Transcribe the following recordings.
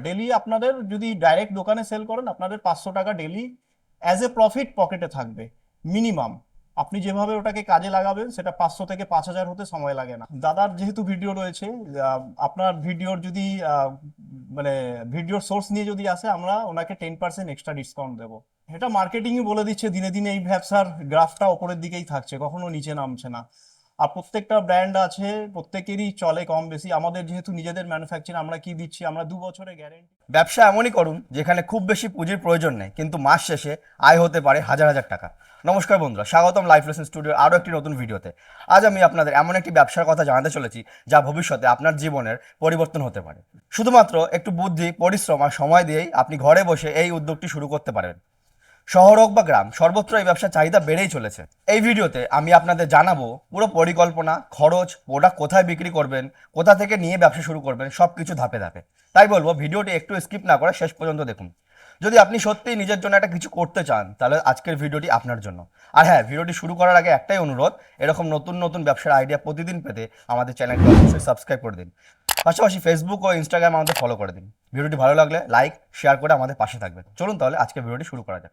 Daily আপনাদের যদি direct দোকানে সেল করেন, আপনাদের পাঁচশো টাকা ডেলি অ্যাজ এ প্রফিট পকেটে থাকবে মিনিমাম আপনি যেভাবে ওটাকে কাজে লাগাবেন, সেটা পাঁচশো থেকে পাঁচ হাজার হতে সময় লাগে না। দাদার যেহেতু ভিডিও রয়েছে আপনার ভিডিওর যদি মানে ভিডিওর সোর্স নিয়ে যদি আসে, আমরা ওনাকে টেন পার্সেন্ট এক্সট্রা ডিসকাউন্ট দেবো। এটা মার্কেটিংই বলে দিচ্ছে, দিনে দিনে এই ব্যবসার গ্রাফটা ওপরের দিকেই থাকছে, কখনো নিচে নামছে না। আর প্রত্যেকটা ব্র্যান্ড আছে, প্রত্যেকেরই চলে কম বেশি আমাদের যেহেতু নিজেদের ম্যানুফ্যাকচার আমরা কি দিচ্ছি? আমরা দু বছরের গ্যারেন্টি ব্যবসা এমনই করুন, যেখানে খুব বেশি পুঁজির প্রয়োজন নেই, কিন্তু মাস শেষে আয় হতে পারে হাজার হাজার টাকা। নমস্কার বন্ধুরা, স্বাগতম লাইফ লেসন স্টুডিওর আরও একটি নতুন ভিডিওতে। আজ আমি আপনাদের এমন একটি ব্যবসার কথা জানাতে চলেছি, যা ভবিষ্যতে আপনার জীবনের পরিবর্তন হতে পারে। শুধুমাত্র একটু বুদ্ধি, পরিশ্রম আর সময় দিয়েই আপনি ঘরে বসে এই উদ্যোগটি শুরু করতে পারেন। শহর হোক বা গ্রাম, সর্বত্র এই ব্যবসার চাহিদা বেড়েই চলেছে। এই ভিডিওতে আমি আপনাদের জানাব পুরো পরিকল্পনা, খরচ প্রোডাক্ট কোথায় বিক্রি করবেন, কোথা থেকে নিয়ে ব্যবসা শুরু করবেন সব কিছু ধাপে ধাপে। তাই বলব, ভিডিওটি একটু স্কিপ না করে শেষ পর্যন্ত দেখুন। যদি আপনি সত্যিই নিজের জন্য একটা কিছু করতে চান, তাহলে আজকের ভিডিওটি আপনার জন্য। আর হ্যাঁ ভিডিওটি শুরু করার আগে একটাই অনুরোধ, এরকম নতুন নতুন ব্যবসার আইডিয়া প্রতিদিন পেতে আমাদের চ্যানেলটি অবশ্যই সাবস্ক্রাইব করে দিন। পাশাপাশি ফেসবুক ও ইনস্টাগ্রাম আমাদের ফলো করে দিন। ভিডিওটি ভালো লাগলে লাইক শেয়ার করে আমাদের পাশে থাকবেন। চলুন তাহলে আজকে ভিডিওটি শুরু করা যাক।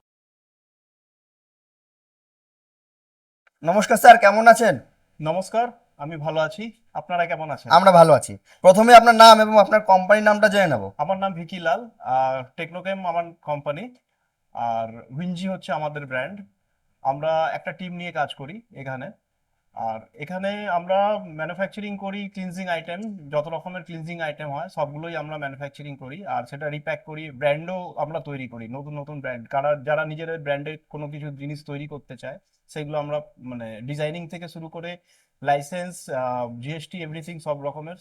নমস্কার স্যার কেমন আছেন? নমস্কার আমি ভালো আছি। আপনারা কেমন আছেন? আমরা ভালো আছি। প্রথমে আপনার নাম এবং আপনার কোম্পানির নামটা জেনে নেব। আমার নাম ভিকি লাল আর টেকনোকেম আমার কোম্পানি আর উইনজি হচ্ছে আমাদের ব্র্যান্ড আমরা একটা টিম নিয়ে কাজ করি এখানে। আর এখানে আমরা ম্যানুফ্যাকচারিং করি ক্লিনজিং আইটেম যত রকমের ক্লিনজিং আইটেম হয় সবগুলোই আমরা ম্যানুফ্যাকচারিং করি। আর সেটা রিপ্যাক করি ব্র্যান্ডও আমরা তৈরি করি নতুন নতুন ব্র্যান্ড কারা যারা নিজেদের ব্র্যান্ডের কোনো কিছু জিনিস তৈরি করতে চায় সেগুলো আমরা মানে ডিজাইনিং থেকে শুরু করে লাইসেন্স জিএসটি এভরিথিং সব রকমের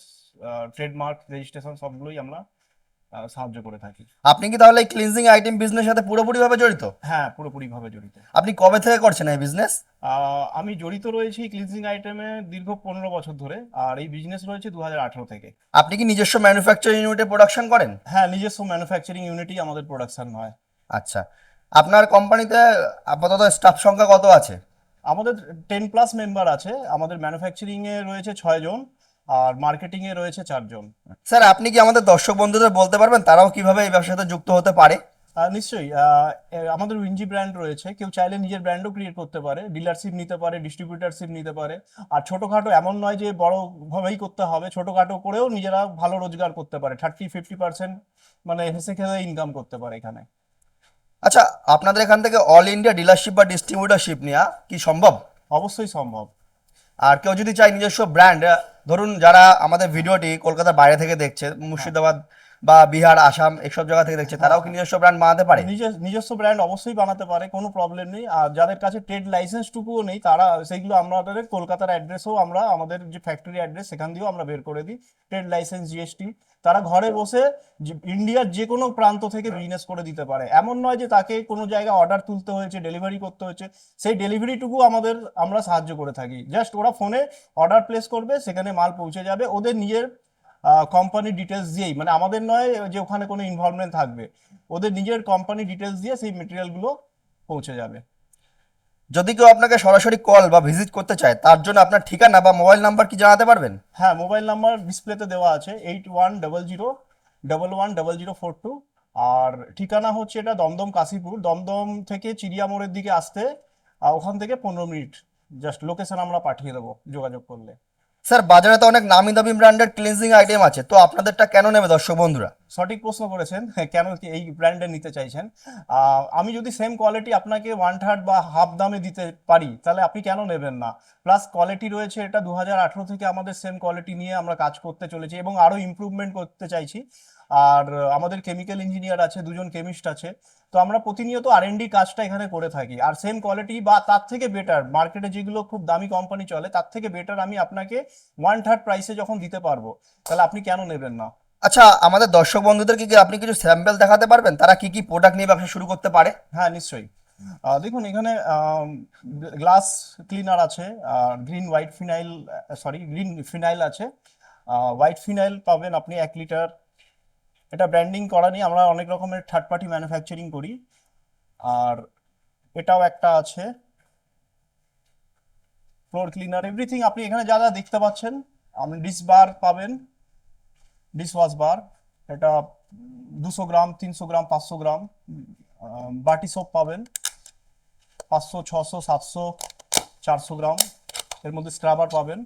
ট্রেডমার্ক রেজিস্ট্রেশন সবগুলোই আমরা সাহায্য করে থাকি। আপনি কি তাহলে ক্লিনজিং আইটেম বিজনেসের সাথে পুরোপুরিভাবে জড়িত? হ্যাঁ পুরোপুরি ভাবে জড়িত। আপনি কবে থেকে করছেন এই বিজনেস আমি জড়িত রয়েছি ক্লিনজিং আইটেমে দীর্ঘ পনেরো বছর ধরে আর এই বিজনেস রয়েছে দু হাজার আঠারো থেকে। আপনি কি নিজস্ব ম্যানুফ্যাকচারিং ইউনিটে প্রোডাকশন করেন? হ্যাঁ নিজস্ব ম্যানুফ্যাকচারিং ইউনিটই আমাদের প্রোডাকশন হয়। আচ্ছা। আপনার কোম্পানিতে আপাতত স্টাফ সংখ্যা কত আছে? আমাদের টেন প্লাস মেম্বার আছে। আমাদের ম্যানুফ্যাকচারিং এ রয়েছে ছয় জন আর মার্কেটিং এ রয়েছে চারজন স্যার আপনি কি আমাদের দর্শক বন্ধুদের বলতে পারবেন? তারাও কীভাবে এই ব্যবসার সাথে যুক্ত হতে পারে? নিশ্চয়ই। আমাদের উইনজি ব্র্যান্ড রয়েছে। কেউ চাইলে নিজের ব্র্যান্ডও ক্রিয়েট করতে পারে। ডিলারশিপ নিতে পারে ডিস্ট্রিবিউটারশিপ নিতে পারে। আর ছোটোখাটো এমন নয় যে বড় ভাবেই করতে হবে। ছোটখাটো করেও নিজেরা ভালো রোজগার করতে পারে। থার্টি ফিফটি পার্সেন্ট মানে হেসে খেলে ইনকাম করতে পারে এখানে। আচ্ছা আপনাদের এখান থেকে অল ইন্ডিয়া ডিলারশিপ বা ডিস্ট্রিবিউটারশিপ নেওয়া কি সম্ভব? অবশ্যই সম্ভব। আর কেউ যদি চায় নিজস্ব ব্র্যান্ড ধরুন যারা আমাদের ভিডিওটি কলকাতার বাইরে থেকে দেখছে মুর্শিদাবাদ বা বিহার, আসাম, এসব জায়গা থেকে দেখছে। তারাও কি নিজস্ব ব্র্যান্ড বানাতে পারে? নিজস্ব ব্র্যান্ড অবশ্যই বানাতে পারে, কোনো প্রবলেম নেই। আর যাদের কাছে ট্রেড লাইসেন্সটুকুও নেই, তারা সেইগুলো আমাদের কলকাতার অ্যাড্রেসও আমরা, আমাদের যে ফ্যাক্টরি অ্যাড্রেস সেখান দিয়েও আমরা বের করে দিই। ট্রেড লাইসেন্স জিএসটি তারা ঘরে বসে ইন্ডিয়ার যে কোনো প্রান্ত থেকে বিজনেস করে দিতে পারে। এমন নয় যে তাকে কোনো জায়গায় অর্ডার তুলতে হয়েছে ডেলিভারি করতে হয়েছে। সেই ডেলিভারিটুকু আমাদের, আমরা সাহায্য করে থাকি। জাস্ট ওরা ফোনে অর্ডার প্লেস করবে, সেখানে মাল পৌঁছে যাবে। ওদের নিজের কোম্পানি ডিটেলস দিয়েই মানে আমাদের নয় যে ওখানে কোনো ইনভলভমেন্ট থাকবে। ওদের নিজের কোম্পানি ডিটেলস দিয়ে সেই মেটেরিয়ালগুলো পৌঁছে যাবে। যদি কেউ আপনাকে সরাসরি কল বা ভিজিট করতে চায় তার জন্য আপনার ঠিকানা বা মোবাইল নাম্বার কি জানাতে পারবেন? হ্যাঁ মোবাইল নাম্বার ডিসপ্লেতে দেওয়া আছে eight one double zero double one double zero four two আর ঠিকানা হচ্ছে এটা দমদম কাশীপুর। দমদম থেকে চিড়িয়া মোড়ের দিকে আসতে ওখান থেকে পনেরো মিনিট। জাস্ট লোকেশন আমরা পাঠিয়ে দেবো যোগাযোগ করলে। স্যার বাজারে তো অনেক নামি দামি ব্র্যান্ডের ক্লিনজিং আইটেম আছে, তো আপনাদেরটা কেন নেবে দর্শক বন্ধুরা? সঠিক প্রশ্ন করেছেন কেন কি এই ব্র্যান্ডে নিতে চাইছেন? আমি যদি সেম কোয়ালিটি আপনাকে ওয়ান থার্ড বা হাফ দামে দিতে পারি, তাহলে আপনি কেন নেবেন না? প্লাস কোয়ালিটি রয়েছে এটা দু হাজার আঠেরো থেকে আমাদের সেম কোয়ালিটি নিয়ে আমরা কাজ করতে চলেছি এবং আরও ইম্প্রুভমেন্ট করতে চাইছি। আর আমাদের কেমিক্যাল ইঞ্জিনিয়ার আছে দুজন কেমিস্ট আছে। তো আমরা প্রতিনিয়ত আর এন ডি কাজটা এখানে করে থাকি। আর সেম কোয়ালিটি বা তার থেকে বেটার মার্কেটে যেগুলো খুব দামি কোম্পানি চলে তার থেকে বেটার আমি আপনাকে ওয়ান থার্ড প্রাইসে যখন দিতে পারব তাহলে আপনি কেন নেবেন না? আচ্ছা আমাদের দর্শক বন্ধুদেরকে কি আপনি কিছু স্যাম্পল দেখাতে পারবেন? তারা কি কি প্রোডাক্ট নিয়ে ব্যবসা শুরু করতে পারে? হ্যাঁ নিশ্চয়ই। দেখুন এখানে গ্লাস ক্লিনার আছে green white phenyl sorry green phenyl আছে। হোয়াইট ফিনাইল পাবেন আপনি এক লিটার এটা ব্র্যান্ডিং করা নেই আমরা অনেক রকমের থার্ড পার্টি ম্যানুফ্যাকচারিং করি। আর এটাও একটা আছে। ফ্লোর ক্লিনার এভরিথিং আপনি এখানে যা যা দেখতে পাচ্ছেন, আপনি ডিশ বার পাবেন। ডিশ ওয়াশ বার এটা দুশো গ্রাম, তিনশো গ্রাম, পাঁচশো গ্রাম বাটি সোপ পাবেন। পাঁচশো, ছশো, সাতশো, চারশো গ্রাম। এর মধ্যে স্ক্রাবার পাবেন।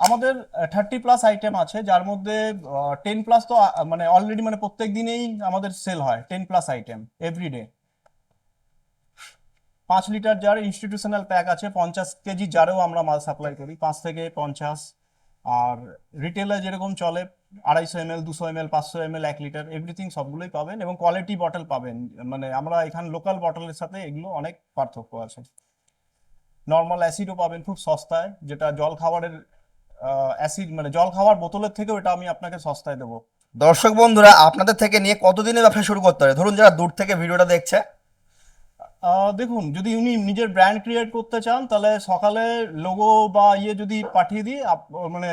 আমাদের থার্টি প্লাস আইটেম আছে, যার মধ্যে টেন প্লাস তো মানে অলরেডি মানে প্রত্যেক দিনেই আমাদের সেল হয় টেন প্লাস আইটেম এভরিডে পাঁচ লিটার যার ইনস্টিটিউশনাল প্যাক আছে, পঞ্চাশ কেজি জারেও আমরা মাল সাপ্লাই করি, পাঁচ থেকে পঞ্চাশ। আর রিটেলে যেরকম চলে, আড়াইশো এম এল দুশো এম এল পাঁচশো এম এল এক লিটার এভরিথিং সবগুলোই পাবেন এবং কোয়ালিটি বটল পাবেন। মানে আমরা এখানে লোকাল বটলের সাথে এগুলো অনেক পার্থক্য আছে। নর্মাল অ্যাসিডও পাবেন খুব সস্তায়, যেটা জল খাবারের অ্যাসিড মানে জল খাওয়ার বোতলের থেকেও এটা আমি আপনাকে সস্তায় দেবো। দর্শক বন্ধুরা আপনাদের থেকে নিয়ে কতদিনে ব্যবসা শুরু করতে পারে? ধরুন যারা দূর থেকে ভিডিওটা দেখছে। দেখুন যদি উনি নিজের ব্র্যান্ড ক্রিয়েট করতে চান তাহলে সকালে লোগো বা ইয়ে যদি পাঠিয়ে দিই মানে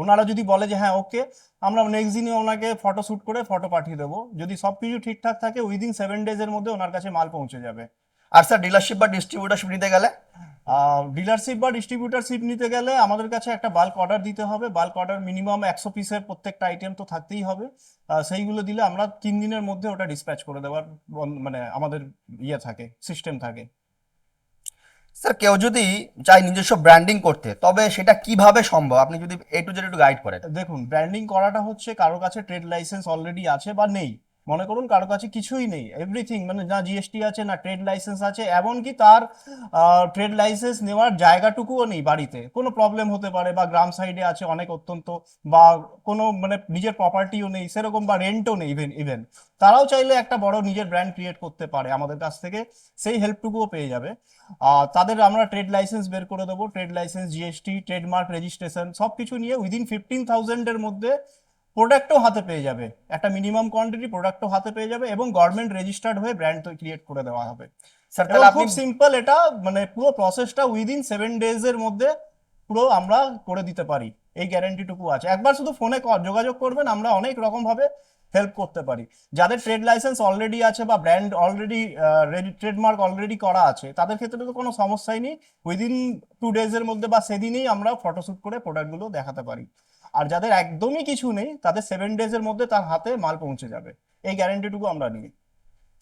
ওনারা যদি বলে যে হ্যাঁ ওকে আমরা নেক্সট দিনে ওনাকে ফটো শ্যুট করে ফটো পাঠিয়ে দেবো। যদি সব কিছু ঠিকঠাক থাকে উইদিন সেভেন ডেজের মধ্যে ওনার কাছে মাল পৌঁছে যাবে। আর স্যার ডিলারশিপ বা ডিস্ট্রিবিউটারশিপ নিতে গেলে? ডিলারশিপ বা ডিস্ট্রিবিউটারশিপ নিতে গেলে আমাদের কাছে একটা বাল্ক অর্ডার দিতে হবে। বাল্ক অর্ডার মিনিমাম একশো পিসের প্রত্যেকটা আইটেম তো থাকতেই হবে। সেইগুলো দিলে আমরা তিন দিনের মধ্যে ওটা ডিসপ্যাচ করে দেওয়ার মানে আমাদের ইয়ে থাকে সিস্টেম থাকে। স্যার কেউ যদি চায় নিজস্ব ব্র্যান্ডিং করতে তবে সেটা কীভাবে সম্ভব? আপনি যদি এ টু জেড একটু গাইড করেন। দেখুন ব্র্যান্ডিং করাটা হচ্ছে কারও কাছে ট্রেড লাইসেন্স অলরেডি আছে বা নেই। মনে করুন কারও কাছে কিছুই নেই এভরিথিং মানে না জিএসটি আছে, না ট্রেড লাইসেন্স আছে, এমনকি তার ট্রেড লাইসেন্স নেওয়ার জায়গাটুকুও নেই বাড়িতে। কোনো প্রবলেম হতে পারে বা গ্রাম সাইডে আছে অনেক অত্যন্ত, বা কোনো মানে নিজের প্রপার্টিও নেই, সেরকম বা রেন্টও নেই ইভেন ইভেন তারাও চাইলে একটা বড় নিজের ব্র্যান্ড ক্রিয়েট করতে পারে আমাদের কাছ থেকে, সেই হেল্পটুকুও পেয়ে যাবে। তাদের আমরা ট্রেড লাইসেন্স বের করে দেবো trade licence GST trademark registration সব কিছু নিয়ে উইদিন ফিফটিন থাউজেন্ডের মধ্যে প্রোডাক্টও হাতে পেয়ে যাবে। একটা মিনিমাম কোয়ান্টিটি প্রোডাক্টও হাতে পেয়ে যাবে এবং গভর্নমেন্ট রেজিস্টার্ড হয়ে ব্র্যান্ড ক্রিয়েট করে দেওয়া হবে। স্যার তাহলে খুব সিম্পল এটা মানে পুরো প্রসেসটা উইদিন সেভেন ডেজ এর মধ্যে পুরো আমরা করে দিতে পারি। এই গ্যারান্টিটুকু আছে। একবার শুধু ফোনে যোগাযোগ করবেন আমরা অনেক রকম ভাবে হেল্প করতে পারি। যাদের ট্রেড লাইসেন্স অলরেডি আছে বা ব্র্যান্ড অলরেডি ট্রেডমার্ক অলরেডি করা আছে তাদের ক্ষেত্রে তো কোনো সমস্যাই নেই। উইদিন টু ডেজ এর মধ্যে বা সেদিনই আমরা ফটোশুট করে প্রোডাক্টগুলো দেখাতে পারি। আর যাদের একদমই কিছু নেই তাদের সেভেন ডেজ এর মধ্যে তার হাতে মাল পৌঁছে যাবে। এই গ্যারান্টিটুকু আমরা নিই।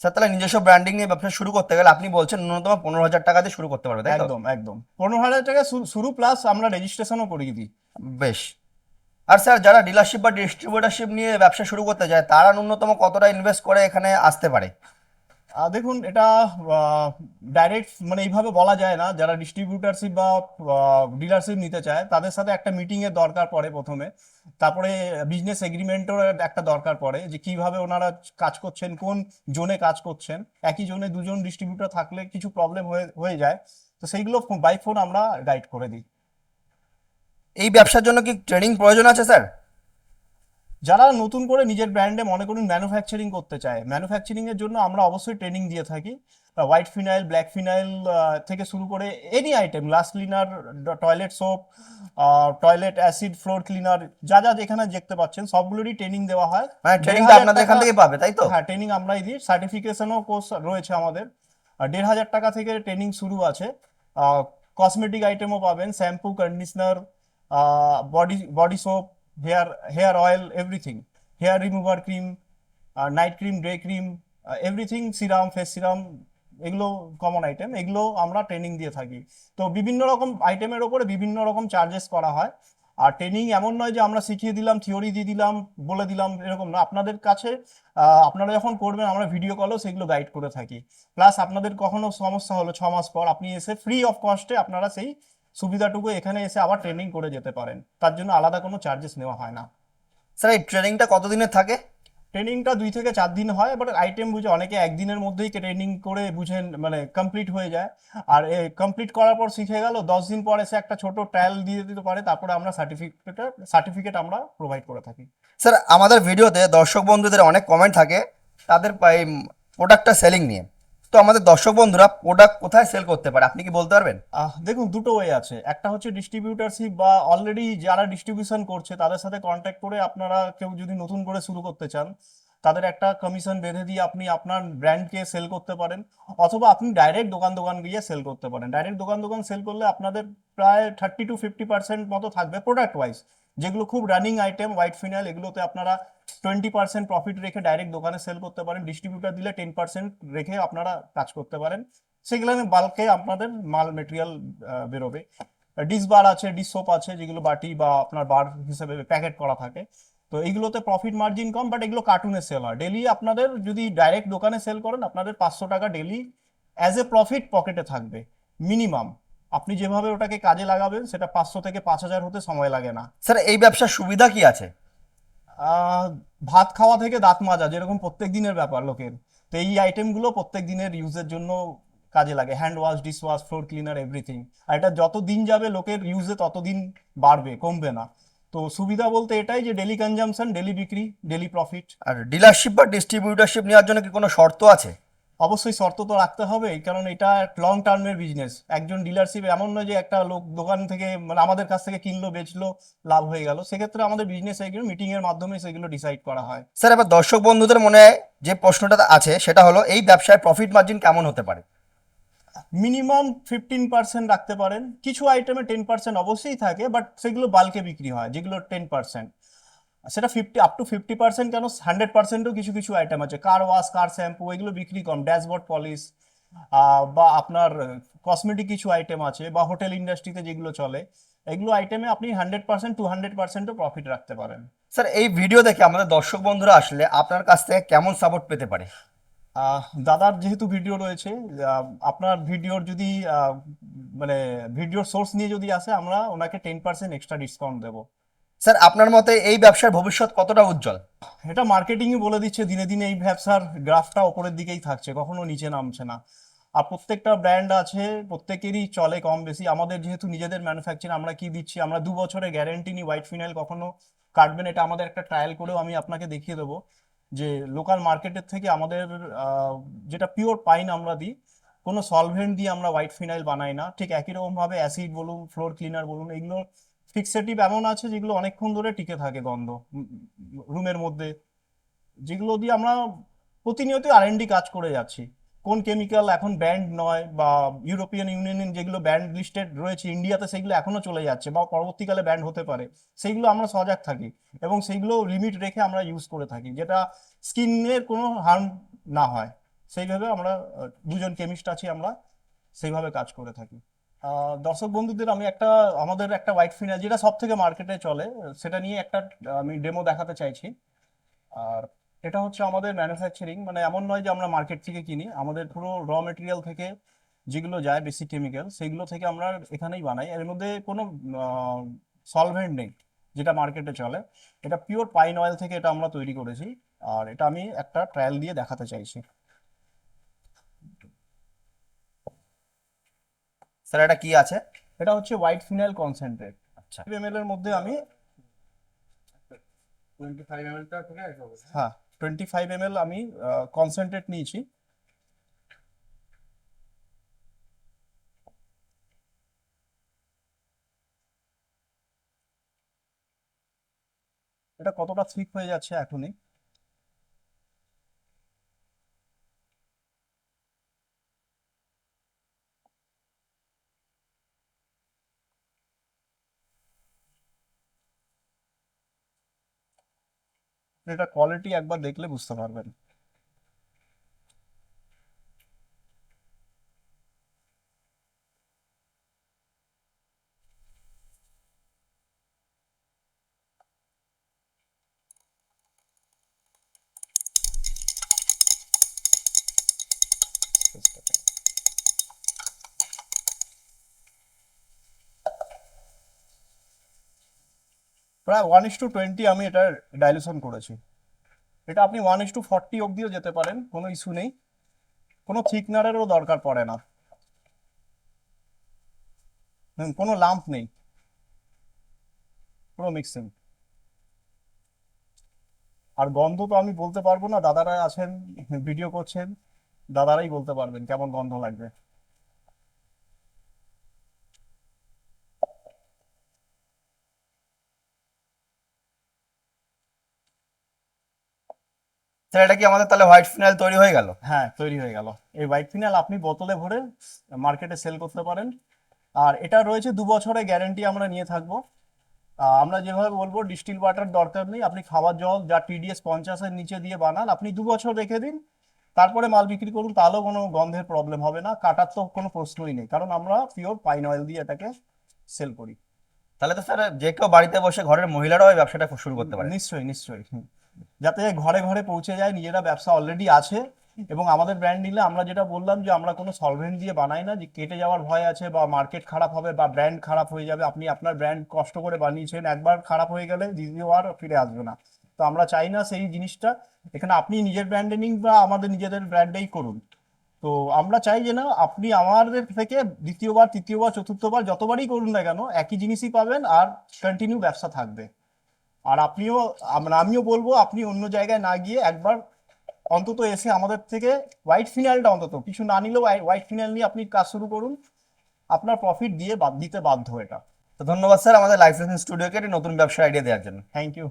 স্যার তাহলে নিজস্ব ব্র্যান্ডিং নিয়ে ব্যবসা শুরু করতে গেলে আপনি বলছেন ন্যূনতম পনেরো হাজার টাকা দিয়ে শুরু করতে পারবে তাই একদম একদম। পনেরো হাজার টাকা শুরু প্লাস আমরা রেজিস্ট্রেশনও করিয়ে দিই। বেশ। আর স্যার যারা ডিলারশিপ বা ডিস্ট্রিবিউটারশিপ নিয়ে ব্যবসা শুরু করতে যায় তারা ন্যূনতম কতটা ইনভেস্ট করে এখানে আসতে পারে? দেখুন, এটা ডাইরেক্ট মানে এইভাবে বলা যায় না, যারা ডিস্ট্রিবিউটারশিপ বা ডিলারশিপ নিতে চায়, তাদের সাথে একটা মিটিং এর দরকার পড়ে প্রথমে। তারপরে বিজনেস এগ্রিমেন্টের একটা দরকার পড়ে, যে কীভাবে ওনারা কাজ করছেন, কোন জোনে কাজ করছেন। একই জোনে দুজন ডিস্ট্রিবিউটার থাকলে কিছু প্রবলেম হয়ে হয়ে যায়। তো সেইগুলো বাই ফোন আমরা গাইড করে দিই। এই ব্যবসার জন্য কি ট্রেনিং প্রয়োজন আছে স্যার যারা নতুন করে নিজের ব্র্যান্ডে মনে করুন ম্যানুফ্যাকচারিং করতে চায় ম্যানুফ্যাকচারিং এর জন্য আমরা অবশ্যই ট্রেনিং দিয়ে থাকি। হোয়াইট ফিনাইল ব্ল্যাক ফিনাইল থেকে শুরু করে any item glass cleaner toilet soap toilet acid floor cleaner যা যা এখানে দেখতে পাচ্ছেন সবগুলোরই ট্রেনিং দেওয়া হয়। মানে দেড় ট্রেনিংটা আপনাদের এখান থেকে পাবে তাই তো? হ্যাঁ ট্রেনিং আমরাই দিই। সার্টিফিকেশনও কোর্স রয়েছে আমাদের। দেড় হাজার টাকা থেকে ট্রেনিং শুরু আছে। কসমেটিক আইটেমও পাবেন shampoo conditioner body body soap hair hair oil everything hair remover cream night cream day cream everything serum face serum এগুলো কমন আইটেম এগুলো আমরা ট্রেনিং দিয়ে থাকি। তো বিভিন্ন রকম আইটেমের ওপরে বিভিন্ন রকম চার্জেস করা হয়। আর ট্রেনিং এমন নয় যে আমরা শিখিয়ে দিলাম থিওরি দিয়ে দিলাম, বলে দিলাম, এরকম না। আপনাদের কাছে আপনারা যখন করবেন, আমরা ভিডিও কলও সেগুলো গাইড করে থাকি। প্লাস আপনাদের কখনো সমস্যা হলো ছ মাস পর, আপনি এসে ফ্রি অফ কস্টে আপনারা সেই সুবিধাটুকু এখানে এসে আবার ট্রেনিং করে যেতে পারেন। তার জন্য আলাদা কোনো চার্জেস নেওয়া হয় না। স্যার এই ট্রেনিংটা কতদিনের থাকে? ট্রেনিংটা দুই থেকে চার দিন হয় বাট আইটেম বুঝে অনেকে একদিনের মধ্যেই ট্রেনিং করে বুঝেন মানে কমপ্লিট হয়ে যায়। আর কমপ্লিট করার পর শিখে গেল দশ দিন পর এসে একটা ছোট ট্রায়াল দিয়ে দিতে পারে তারপরে আমরা সার্টিফিকেট সার্টিফিকেট আমরা প্রোভাইড করে থাকি। স্যার আমাদের ভিডিওতে দর্শক বন্ধুদের অনেক কমেন্ট থাকে তাদের প্রোডাক্টটা সেলিং নিয়ে। তো আমাদের দর্শক বন্ধুরা প্রোডাক্ট কোথায় সেল করতে পারে? আপনি কি বলতে পারবেন? দেখুন, দুটো ওয়ে আছে। একটা হচ্ছে ডিস্ট্রিবিউটারশিপ বা অলরেডি যারা ডিস্ট্রিবিউশন করছে, তাদের সাথে কন্ট্যাক্ট করে আপনারা কেউ যদি নতুন করে শুরু করতে চান, তাদের একটা কমিশন বেঁধে দিয়ে আপনি আপনার ব্র্যান্ডকে সেল করতে পারেন, অথবা আপনি ডাইরেক্ট দোকান দোকান গিয়ে সেল করতে পারেন। ডাইরেক্ট দোকান দোকান সেল করলে আপনাদের প্রায় থার্টি টু ফিফটি পার্সেন্ট মতো থাকবে প্রোডাক্ট ওয়াইজ যেগুলো খুব রানিং আইটেম হোয়াইট ফিনাইল এগুলোতে আপনারা টোয়েন্টি পার্সেন্ট প্রফিট রেখে ডাইরেক্ট দোকানে সেল করতে পারেন। ডিস্ট্রিবিউটার দিলে টেন পার্সেন্ট রেখে আপনারা কাজ করতে পারেন। সেগুলো বাল্কে আপনাদের মাল মেটেরিয়াল বেরোবে। ডিস বার আছে ডিস সোপ আছে, যেগুলো বাটি বা আপনার বার হিসেবে প্যাকেট করা থাকে। তো এইগুলোতে প্রফিট মার্জিন কম বাট এগুলো কার্টুনে সেল হয়। ডেলি আপনাদের যদি ডাইরেক্ট দোকানে সেল করেন, আপনাদের পাঁচশো টাকা ডেলি অ্যাজ এ প্রফিট পকেটে থাকবে মিনিমাম আপনি যেভাবে ওটাকে কাজে লাগাবেন সেটা পাঁচশো থেকে পাঁচ হাজার হতে সময় লাগে না। স্যার এই ব্যবসার সুবিধা কি আছে? ভাত খাওয়া থেকে দাঁত মাজা যেরকম প্রত্যেক দিনের ব্যাপার লোকের। তো এই আইটেমগুলো প্রত্যেক দিনের ইউজের জন্য কাজে লাগে। Hand wash dish wash floor cleaner everything আর এটা যত দিন যাবে লোকের ইউজে তত দিন বাড়বে কমবে না। তো সুবিধা বলতে এটাই যে ডেলি কনজামশন ডেলি বিক্রি ডেলি প্রফিট আর ডিলারশিপ বা ডিস্ট্রিবিউটারশিপ নেওয়ার জন্য কি কোনো শর্ত আছে? অবশ্যই শর্ত তো রাখতে হবে কারণ এটা লং টার্মের বিজনেস একজন ডিলারশিপ এমন নয় যে একটা লোক দোকান থেকে মানে আমাদের কাছ থেকে কিনলো বেচলো লাভ হয়ে গেল। সেক্ষেত্রে আমাদের বিজনেস এগুলো মিটিং এর মাধ্যমে সেগুলো ডিসাইড করা হয়। স্যার এবার দর্শক বন্ধুদের মনে যে প্রশ্নটা আছে সেটা হলো এই ব্যবসায় প্রফিট মার্জিন কেমন হতে পারে? মিনিমাম ফিফটিন পার্সেন্ট রাখতে পারেন। কিছু আইটেমে টেন পার্সেন্ট অবশ্যই থাকে বাট সেগুলো বাল্কে বিক্রি হয় যেগুলো টেন পার্সেন্ট সেটা fifty up to fifty percent কেন? হান্ড্রেড পার্সেন্টও কিছু কিছু আইটেম আছে। কার ওয়াশ কার শ্যাম্পু এগুলো বিক্রি কম। ড্যাশবোর্ড পলিশ বা আপনার কসমেটিক কিছু আইটেম আছে বা হোটেল ইন্ডাস্ট্রিতে যেগুলো চলে এগুলো আইটেমে আপনি হান্ড্রেড পার্সেন্ট টু হান্ড্রেড পার্সেন্টও প্রফিট রাখতে পারেন। স্যার এই ভিডিও দেখে আমাদের দর্শক বন্ধুরা আসলে আপনার কাছ থেকে কেমন সাপোর্ট পেতে পারে? দাদার যেহেতু ভিডিও রয়েছে আপনার ভিডিওর যদি মানে ভিডিওর সোর্স নিয়ে যদি আসে আমরা ওনাকে টেন পার্সেন্ট এক্সট্রা ডিসকাউন্ট দেবো। স্যার, আপনার মতে এই ব্যবসার ভবিষ্যৎ কতটা উজ্জ্বল? এটা মার্কেটিংই বলে দিচ্ছে, দিনে দিনে এই ব্যবসার গ্রাফটা ওপরের দিকেই থাকছে, কখনো নিচে নামছে না। আর প্রত্যেকটা ব্র্যান্ড আছে, প্রত্যেকেরই চলে কম বেশি। আমাদের যেহেতু নিজেদের ম্যানুফ্যাকচার আমরা কি দিচ্ছি? আমরা দু বছরের গ্যারেন্টি নিই হোয়াইট ফিনাইল কখনো কাটবেন, এটা আমাদের একটা ট্রায়াল করেও আমি আপনাকে দেখিয়ে দেবো যে লোকাল মার্কেটের থেকে আমাদের যেটা পিওর পাইন আমরা দিই, কোনো সলভেন্ট দিয়ে আমরা হোয়াইট ফিনাইল বানাই না। ঠিক একই রকমভাবে অ্যাসিড বলুন ফ্লোর ক্লিনার বলুন এগুলো ফিক্সেটিভ এমন আছে যেগুলো অনেকক্ষণ ধরে টিকে থাকে গন্ধ রুমের মধ্যে, যেগুলো দিয়ে আমরা প্রতিনিয়ত আর কাজ করে যাচ্ছি। কোন কেমিক্যাল এখন ব্যান্ড নয় বা ইউরোপিয়ান ইউনিয়ন যেগুলো ব্যান্ড লিস্টেড রয়েছে ইন্ডিয়াতে সেগুলো এখনও চলে যাচ্ছে বা পরবর্তীকালে ব্যান্ড হতে পারে সেইগুলো আমরা সজাগ থাকি এবং সেইগুলো লিমিট রেখে আমরা ইউজ করে থাকি, যেটা স্কিনের কোনো হার্ম না হয়। সেইভাবে আমরা দুজন কেমিস্ট আছি আমরা, সেইভাবে কাজ করে থাকি। দর্শক বন্ধুদের, আমি একটা, আমাদের একটা হোয়াইট ফিনাইল যেটা সব থেকে মার্কেটে চলে, সেটা নিয়ে একটা, আমি ডেমো দেখাতে চাইছি। আর এটা হচ্ছে আমাদের ম্যানুফ্যাকচারিং মানে এমন নয় যে আমরা মার্কেট থেকে কিনি, আমাদের পুরো র মেটেরিয়াল থেকে যেগুলো যায় বেসিক কেমিক্যাল সেগুলো থেকে আমরা এখানেই বানাই। এর মধ্যে কোনো সলভেন্ট নেই, যেটা মার্কেটে চলে। এটা পিওর পাইন অয়েল থেকে এটা আমরা তৈরি করেছি, আর এটা আমি একটা ট্রায়াল দিয়ে দেখাতে চাইছি। স্যার এটা কি আছে? এটা হচ্ছে হোয়াইট ফিনাইল কনসেন্ট্রেট আচ্ছা। এম এর মধ্যে আমি টোয়েন্টি ফাইভ এম এলটা থেকে হ্যাঁ এম আমি কনসেন্ট্রেট নিয়েছি। এটা কতটা থিক হয়ে যাচ্ছে এখনই? এটা কোয়ালিটি একবার দেখলে বুঝতে পারবেন প্রায় ওয়ান ইস টু টোয়েন্টি আমি এটা ডাইলুশন করেছি। এটা আপনি ওয়ান ইস টু ফর্টি অব্দিও যেতে পারেন, কোনো ইস্যু নেই। কোনো থিকনারেরও দরকার পড়ে না। কোনো লাম্প নেই। পুরো মিক্সিং আর গন্ধ তো আমি বলতে পারব না, দাদারা আছেন ভিডিও করছেন, দাদারাই বলতে পারবেন কেমন গন্ধ লাগবে। স্যার এটা কি আমাদের তাহলে হোয়াইট ফিনাইল তৈরি হয়ে গেল? হ্যাঁ তৈরি হয়ে গেল। এই হোয়াইট ফিনাইল আপনি বোতলে ভরে মার্কেটে সেল করতে পারেন। আর এটা রয়েছে দু বছরের গ্যারেন্টি আমরা নিয়ে থাকব। আমরা যেভাবে বলব ডিস্টিল ওয়াটার দরকার নেই। আপনি খাওয়ার জল যা টিডিএস পঞ্চাশের নিচে দিয়ে বানান আপনি দু বছর রেখে দিন। তারপরে মাল বিক্রি করুন তাহলেও কোনো গন্ধের প্রবলেম হবে না। কাটার তো কোনো প্রশ্নই নেই কারণ আমরা পিওর পাইন অয়েল দিয়ে এটাকে সেল করি। তাহলে তো স্যার যে কেউ বাড়িতে বসে ঘরের মহিলারাও এই ব্যবসাটা শুরু করতে পারে। নিশ্চয়ই নিশ্চয়ই। যাতে ঘরে ঘরে পৌঁছে যায়, নিজেরা ব্যবসা অলরেডি আছে এবং আমাদের ব্র্যান্ড নিলে আমরা যেটা বললাম যে আমরা কোনো সলভেন্ট দিয়ে বানাই না, যে কেটে যাওয়ার ভয় আছে বা মার্কেট খারাপ হবে বা ব্র্যান্ড খারাপ হয়ে যাবে, আপনি আপনার ব্র্যান্ড কষ্ট করে বানিয়েছেন, একবার খারাপ হয়ে গেলে দ্বিতীয়বার ফিরে আসবে না। তো আমরা চাই না সেই জিনিসটা, এখানে আপনি নিজের ব্র্যান্ডেনিং বা আমাদের নিজেদের ব্র্যান্ডেই করুন। তো আমরা চাই যে না, আপনি আমাদের থেকে দ্বিতীয়বার, তৃতীয়বার, চতুর্থবার যতবারই করুন না কেন, একই জিনিসই পাবেন আর কন্টিনিউ ব্যবসা থাকবে। আর আপনিও আমিও বলব আপনি অন্য জায়গায় না গিয়ে একবার অন্তত এসে আমাদের থেকে হোয়াইট ফিনাইলটা অন্তত কিছু না নিলেও হোয়াইট ফিনাইল নিয়ে আপনি কাজ শুরু করুন। আপনার প্রফিট দিয়ে বাদ দিতে বাধ্য এটা। তো ধন্যবাদ স্যার আমাদের লাইফ স্টুডিওকে নতুন ব্যবসার আইডিয়া দেওয়ার জন্য। Thank you